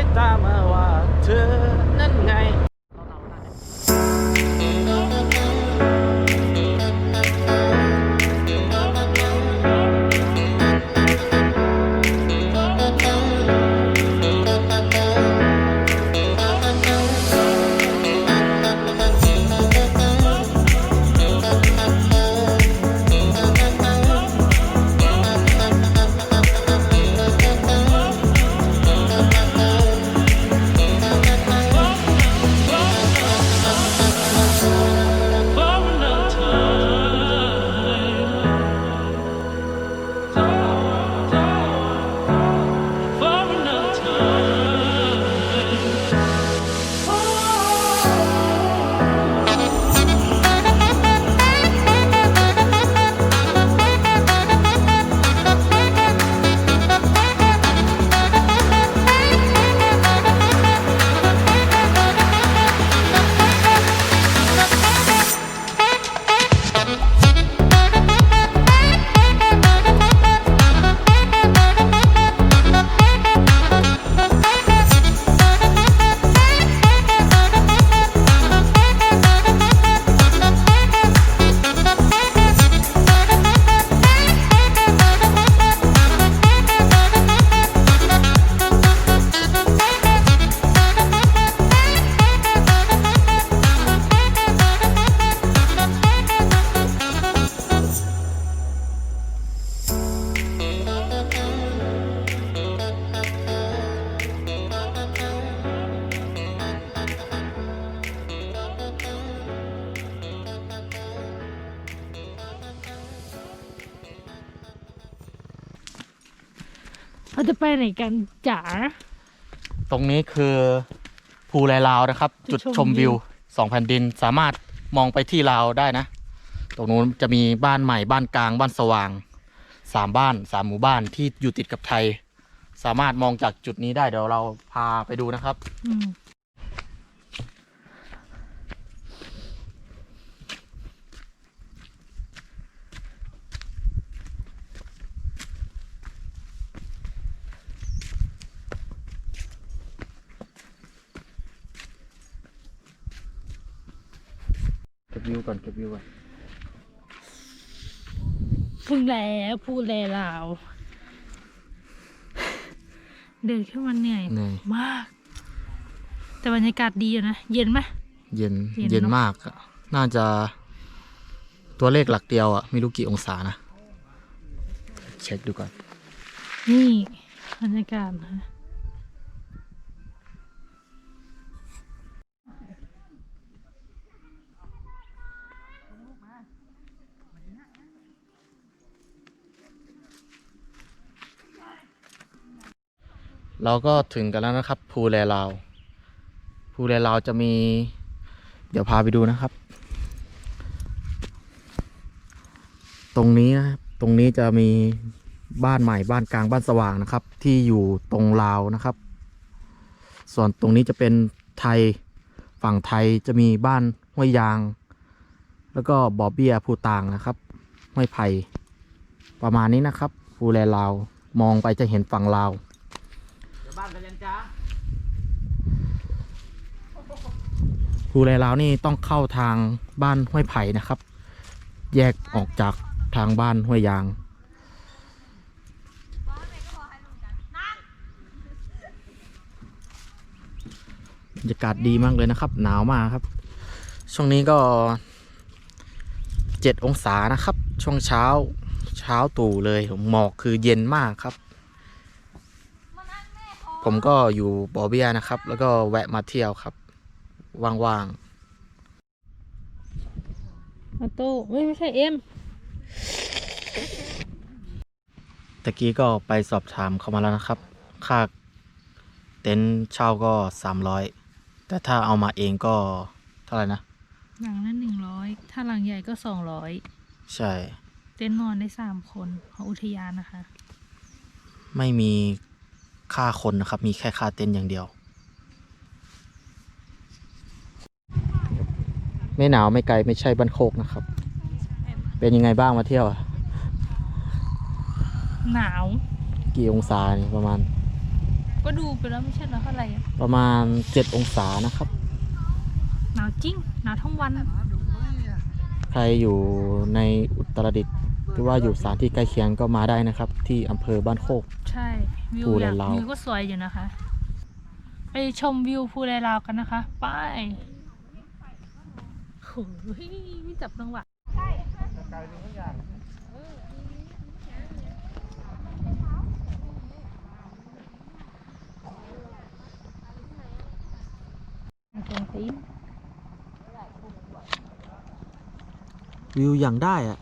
อยต เราจะไปไหนกันจ๋า ตรงนี้คือภูแลลาวนะครับ จุจุดดชม ชมวิวสองแผ่นดินสามารถมองไปที่ลาวได้นะ ตรงนู้นจะมีบ้านใหม่บ้านกลางบ้านสว่างสามบ้านสามหมู่บ้านที่อยู่ติดกับไทย สามารถมองจากจุดนี้ได้เดี๋ยวเราพาไปดูนะครับ อืม บวิวก่อนเก็บวิวก่อนพึ่งแล้วพูดแล้วเราวเดินขึ้นมาเหนื่อยเหนื่อย มาก แต่บรรยากาศดีอยู่นะ เย็นไหม เย็นเย็นเย็นเนอะ มากอะน่าจะ ตัวเลขหลักเดียวอะไม่รู้กี่องศานะ เช็คดูก่อน นี่บรรยากาศนะ เราก็ถึงกันแล้วนะครับ ภูแลลาว ภูแลลาวจะมี เดี๋ยวพาไปดูนะครับ ตรงนี้นะครับตรงนี้จะมีบ้านใหม่บ้านกลางบ้านสว่างนะครับ ที่อยู่ตรงลาวนะครับ ส่วนตรงนี้จะเป็นไทยฝั่งไทยจะมีบ้านห้วยยาง แล้วก็บ่อเบียภูต่างนะครับห้วยไผ่ประมาณนี้นะครับภูแลลาวมองไปจะเห็นฝั่งลาว ภูแลลาวนี่ต้องเข้าทางบ้านห้วยไผ่นะครับ แยกออกจากทางบ้านห้วยยาง บรรยากาศดีมากเลยนะครับ หนาวมากครับ ช่วงนี้ก็เจ็ดองศานะครับ ช่วงเช้าเช้าตู่เลยหมอกคือเย็นมากครับ ผมก็อยู่บอเบียนะครับ แล้วก็แวะมาเที่ยวครับ ว่างออโต้เอ้ยไม่ใช่เอ็มๆตะกี้ก็ไปสอบถามเขามาแล้วนะครับ ค่าเต็นท์เช่าก็สามร้อยแต่ถ้าเอามาเองก็เท่าไหร่นะ หลังละหนึ่งร้อยถ้าหลังใหญ่ก็สองร้อยใช่ เต็นท์นอนได้สามคนของอุทยานนะคะ ไม่มี ค่าคนนะครับ มีแค่ค่าเต็นท์อย่างเดียว ไม่หนาวไม่ไกลไม่ใช่บ้านโคกนะครับ เป็นยังไงบ้างมาเที่ยวอะหนาว กี่องศานี่ประมาณ ก็ดูไปแล้วไม่ใช่เหรอเท่าไหร่อะประมาณ 7 องศานะครับ หนาวจริง หนาวทั้งวัน ใครอยู่ในอุตรดิตถ์ห รือว่าอยู่สถานที่ใกล้เคียงก็มาได้นะครับ ที่อำเภอบ้านโคก ใช่วิวภูอแลยากลาว วิวก็สวยอยู่นะคะ ไปชมวิวภูแลลาวกันนะคะ ไปโอ้ยไม่จับจังหวะโอเควิวอย่างได้อะ